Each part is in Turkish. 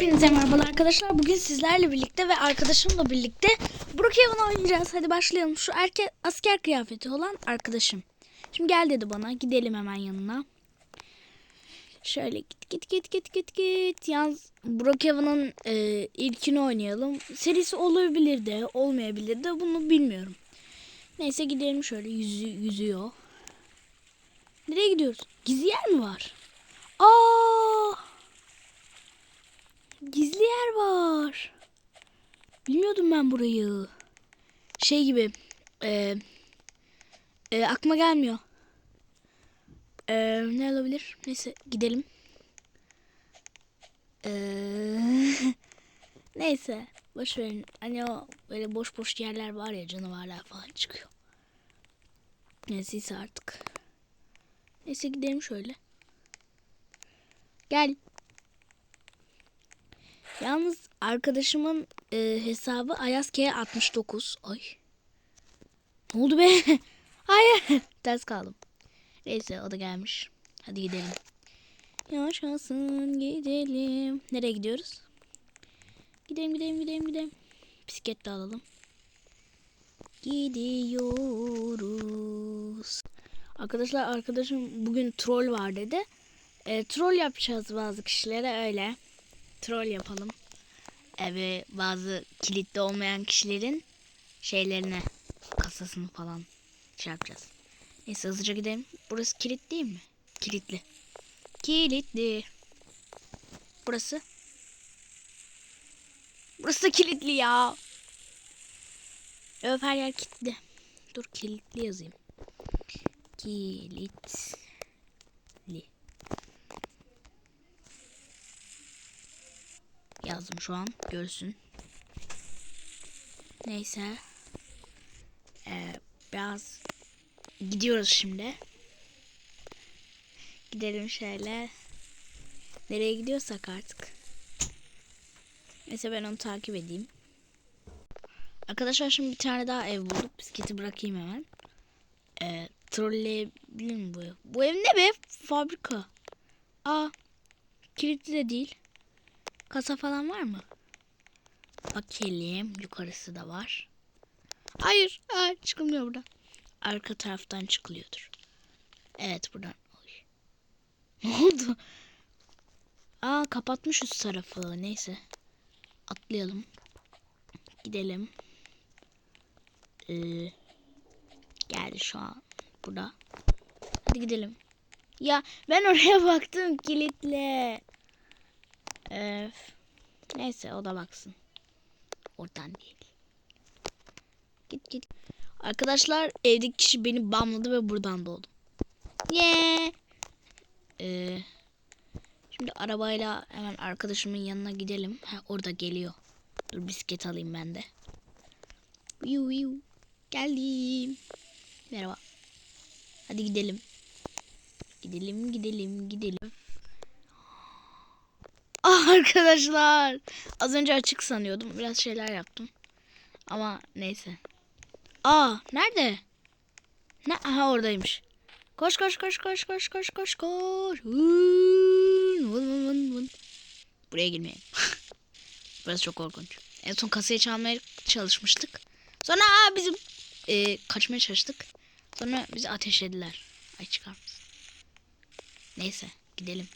Hepinize merhabalar arkadaşlar. Bugün sizlerle birlikte ve arkadaşımla birlikte Brookhaven oynayacağız. Hadi başlayalım. Şu erke asker kıyafeti olan arkadaşım. Şimdi gel dedi bana. Gidelim hemen yanına. Şöyle git git git git git git. Yalnız Brookhaven'ın e, ilkini oynayalım. Serisi olabilir de olmayabilir de bunu bilmiyorum. Neyse gidelim şöyle yüzü, yüzüyor. Nereye gidiyoruz? Gizli yer mi var? Aa! Gizli yer var. Bilmiyordum ben burayı. Şey gibi. E, e, aklıma gelmiyor. E, ne olabilir? Neyse gidelim. E, neyse. Boş verin. Hani o böyle boş boş yerler var ya canavarlar falan çıkıyor. Neyse artık. Neyse gidelim şöyle. Gel. Yalnız arkadaşımın e, hesabı Ayaz K69. Ay. Ne oldu be? Hayır. Ters kaldım. Neyse o da gelmiş. Hadi gidelim. Yaşasın gidelim. Nereye gidiyoruz? Gidelim gidelim gidelim gidelim. Bisiklet de alalım. Gidiyoruz. Arkadaşlar arkadaşım bugün troll var dedi. E, troll yapacağız bazı kişilere öyle troll yapalım. E, ve bazı kilitli olmayan kişilerin şeylerine kasasını falan şey yapacağız. Neyse hızlıca gidelim. Burası kilit değil mi? Kilitli. Kilitli. Burası. Burası da kilitli ya. Öf her yer kilitli. Dur kilitli yazayım. Kilitli. Yazdım şu an. Görsün. Neyse. Ee, biraz gidiyoruz şimdi. Gidelim şöyle. Nereye gidiyorsak artık. Neyse ben onu takip edeyim. Arkadaşlar şimdi bir tane daha ev bulduk. Bisikleti bırakayım hemen. Ee, trolleyebilir mi bu ev? Bu ev ne be? Fabrika. Aa. Kilitli de değil. Kasa falan var mı? Bakalım. Yukarısı da var. Hayır. Aa, çıkılmıyor buradan. Arka taraftan çıkılıyordur. Evet buradan. Oy. Ne oldu? Aa kapatmış üst tarafı. Neyse. Atlayalım. Gidelim. Ee, geldi şu an. Burada. Hadi gidelim. Ya ben oraya baktım kilitle. Ee, neyse o da baksın. Oradan değil. Git git. Arkadaşlar evdeki kişi beni bamladı ve buradan doğdum. Yeah. Ee, şimdi arabayla hemen arkadaşımın yanına gidelim. Ha, orada geliyor. Dur bisiklet alayım ben de. Viu viu. Geldim. Merhaba. Hadi gidelim. Gidelim gidelim gidelim. Arkadaşlar. Az önce açık sanıyordum. Biraz şeyler yaptım. Ama neyse. Aa nerede? Ne? Aha oradaymış. Koş koş koş koş koş koş koş koş. Buraya girmeyelim. Burası çok korkunç. En son kasayı çalmaya çalışmıştık. Sonra aa, bizim e, kaçmaya çalıştık. Sonra bizi ateşlediler. Ay çıkar mısın? Neyse gidelim.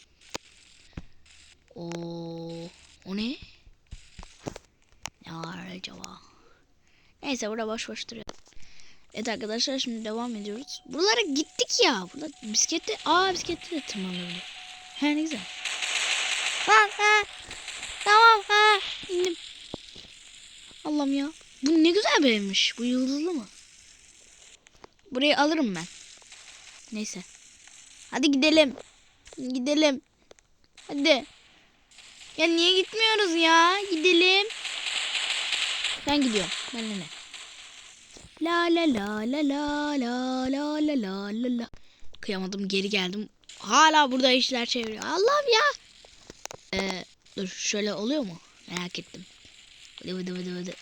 O o ne? Ne var acaba? Neyse burada boş boş duruyor. Evet arkadaşlar şimdi devam ediyoruz. Buralara gittik ya. Burada bisiklette aa bisiklette de tırmanılıyor. He ne güzel. Ha, ha. Tamam ha indim. Allah'ım ya. Bu ne güzel bir evmiş. Bu yıldızlı mı? Burayı alırım ben. Neyse. Hadi gidelim. Gidelim. Hadi. Ya niye gitmiyoruz ya? Gidelim. Ben gidiyorum. Ben ne? La la la la la la la la la la la. Kıyamadım geri geldim. Hala burada işler çeviriyor. Allah'ım ya. Ee, dur şöyle oluyor mu? Merak ettim. Vıdı vıdı vıdı vıdı.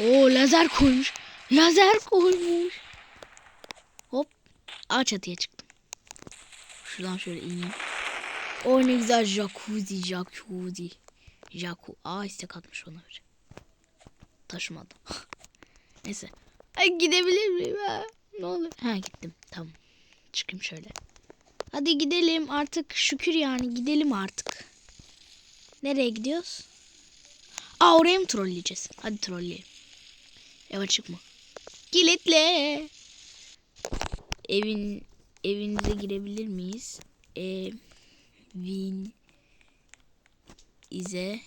Oo lazer koymuş. Lazer koymuş. Hop. Ağaç çatıya çıktım. Şuradan şöyle ineyim. O ne güzel jacuzzi jacuzzi. Jaku. Aa istek atmış bana bir. Taşımadım. Neyse. Ay gidebilir miyim ha? Ne olur. Ha gittim. Tamam. Çıkayım şöyle. Hadi gidelim artık. Şükür yani gidelim artık. Nereye gidiyoruz? Aa oraya mı trolleyeceğiz? Hadi trolleyelim. Ev açık mı? Kilitle. Evin evinize girebilir miyiz? Evin ize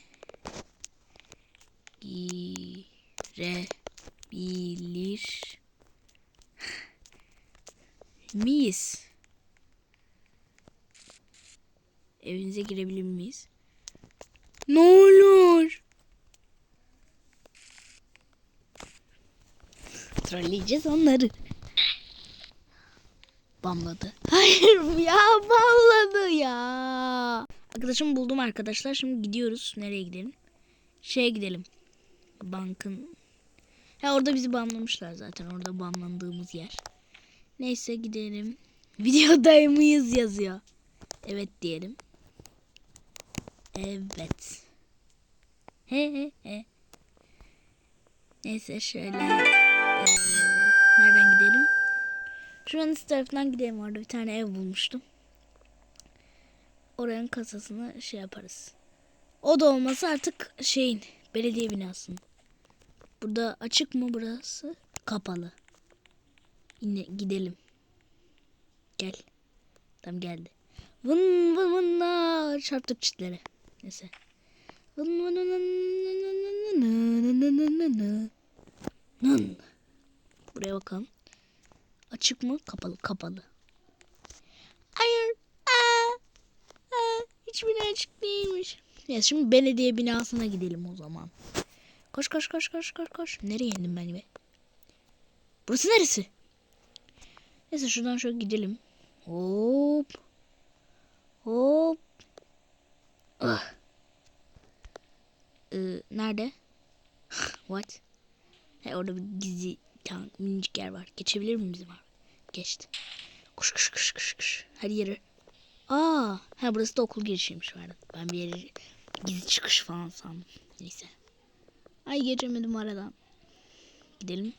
girebilir miyiz? Evinize girebilir miyiz? Ne olur. Trolleyeceğiz onları. Bamladı. Hayır ya bamladı ya. Arkadaşımı buldum arkadaşlar. Şimdi gidiyoruz. Nereye gidelim? Şeye gidelim. Bankın. Ha orada bizi bamlamışlar zaten. Orada bamlandığımız yer. Neyse gidelim. Videodayım mıyız yazıyor. Evet diyelim. Evet. He he he. Neyse şöyle. eee, nereden gidelim? Şuranın üst tarafından gidelim. Orada bir tane ev bulmuştum. Oranın kasasını şey yaparız. O da olmasa artık şeyin belediye binasının. Burada açık mı burası? Kapalı. Yine gidelim. Gel. Tam geldi. Vın vın vın na çarptık çitlere. Neyse. Vın vın vın vın nı nı nı nı. Nın. Buraya bakalım. Açık mı? Kapalı. Kapalı. Hayır. Aa, aa, hiçbiri açık değilmiş. Ya şimdi belediye binasına gidelim o zaman. Koş koş koş koş koş koş. Nereye indim ben be? Burası neresi? Neyse şuradan şöyle gidelim. Hop. Hop. Ah. Ee, nerede? What? He, orada bir gizli tane minicik yer var. Geçebilir miyim bizim abi? Geçti. Koş koş koş koş koş. Her yere. Aa, ha burası da okul girişiymiş vardı. Ben bir yere gizli çıkış falan sandım. Neyse. Ay geçemedim aradan. Gidelim.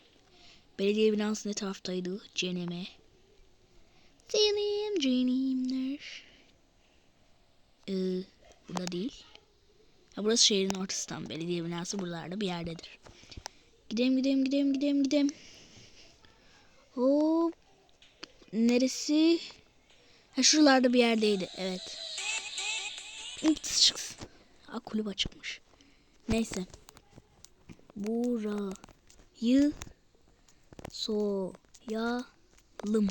Belediye binası ne taraftaydı? CNM. Selim Dreamler. Ee, burada değil. Ha, burası şehrin ortası tam. Belediye binası buralarda bir yerdedir. Gidelim gidelim gidelim gidelim gidelim. Hop. Neresi? Ha şuralarda bir yerdeydi. Evet. Ups, Aa, kulüp açıkmış. Neyse. Burayı soyalım.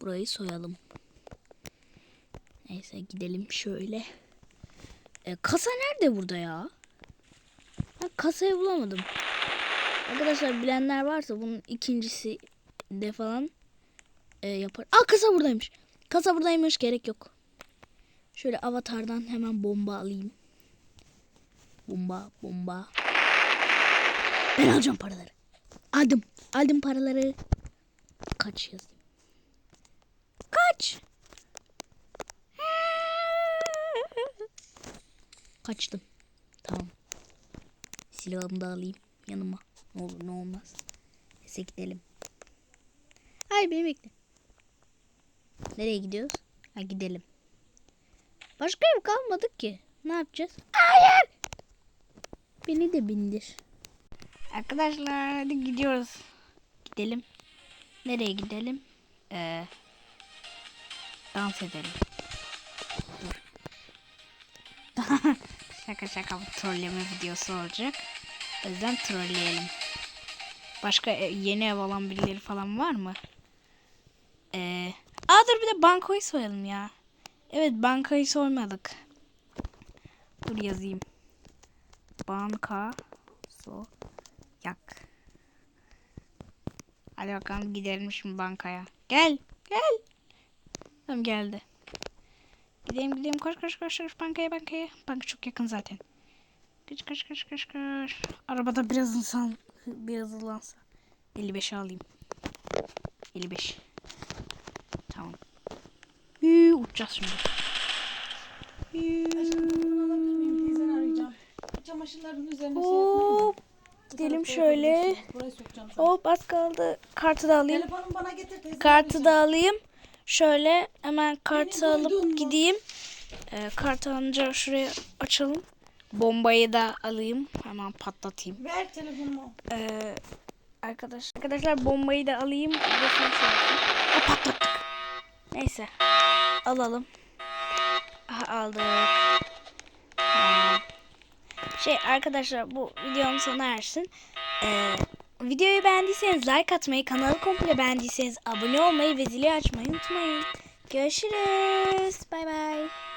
Burayı soyalım. Neyse gidelim şöyle. E, kasa nerede burada ya? Ben kasayı bulamadım. Arkadaşlar bilenler varsa bunun ikincisi de falan e, yapar. Aa kasa buradaymış. Kasa buradaymış gerek yok. Şöyle avatardan hemen bomba alayım. Bomba bomba. Ben alacağım paraları. Aldım. Aldım paraları. Kaç yazayım. Kaç. Kaçtım. Tamam. Silahımı da alayım yanıma. Ne olur ne olmaz. Neyse gidelim. Hayır beni bekle. Nereye gidiyoruz? Ha gidelim. Başka ev kalmadık ki. Ne yapacağız? Hayır. Beni de bindir. Arkadaşlar hadi gidiyoruz. Gidelim. Nereye gidelim? Ee, dans edelim. Dur. şaka şaka bu trolleme videosu olacak. O yüzden trolleyelim. Başka e- yeni ev alan birileri falan var mı? Ee, aa dur bir de bankayı soyalım ya. Evet bankayı soymadık. Dur yazayım. Banka soyak. Hadi bakalım gidelim şimdi bankaya. Gel gel. Tamam geldi. Gidelim gidelim koş koş koş koş bankaya bankaya. Banka çok yakın zaten. Kaç kaç kaç kaç kaç. Arabada biraz insan biraz hızlansa. 55 alayım. 55. Tamam. Yuu, uçacağız şimdi. Çamaşırların üzerine şey Gidelim şöyle. Buraya sokacağım sana. Hop az kaldı. Kartı da alayım. Bana getir teyze. Kartı da alayım. Şöyle hemen kartı Beni duydun alıp mu? gideyim. Ee, kartı alınca şuraya açalım. Bombayı da alayım. Hemen patlatayım. Ver telefonumu. Ee, arkadaş, arkadaşlar bombayı da alayım. Şey. Ha, patlattık. Neyse. Alalım. Aha, aldık. Tamam. Şey arkadaşlar bu videonun sona ersin. Ee, videoyu beğendiyseniz like atmayı, kanalı komple beğendiyseniz abone olmayı ve zili açmayı unutmayın. Görüşürüz. Bay bay.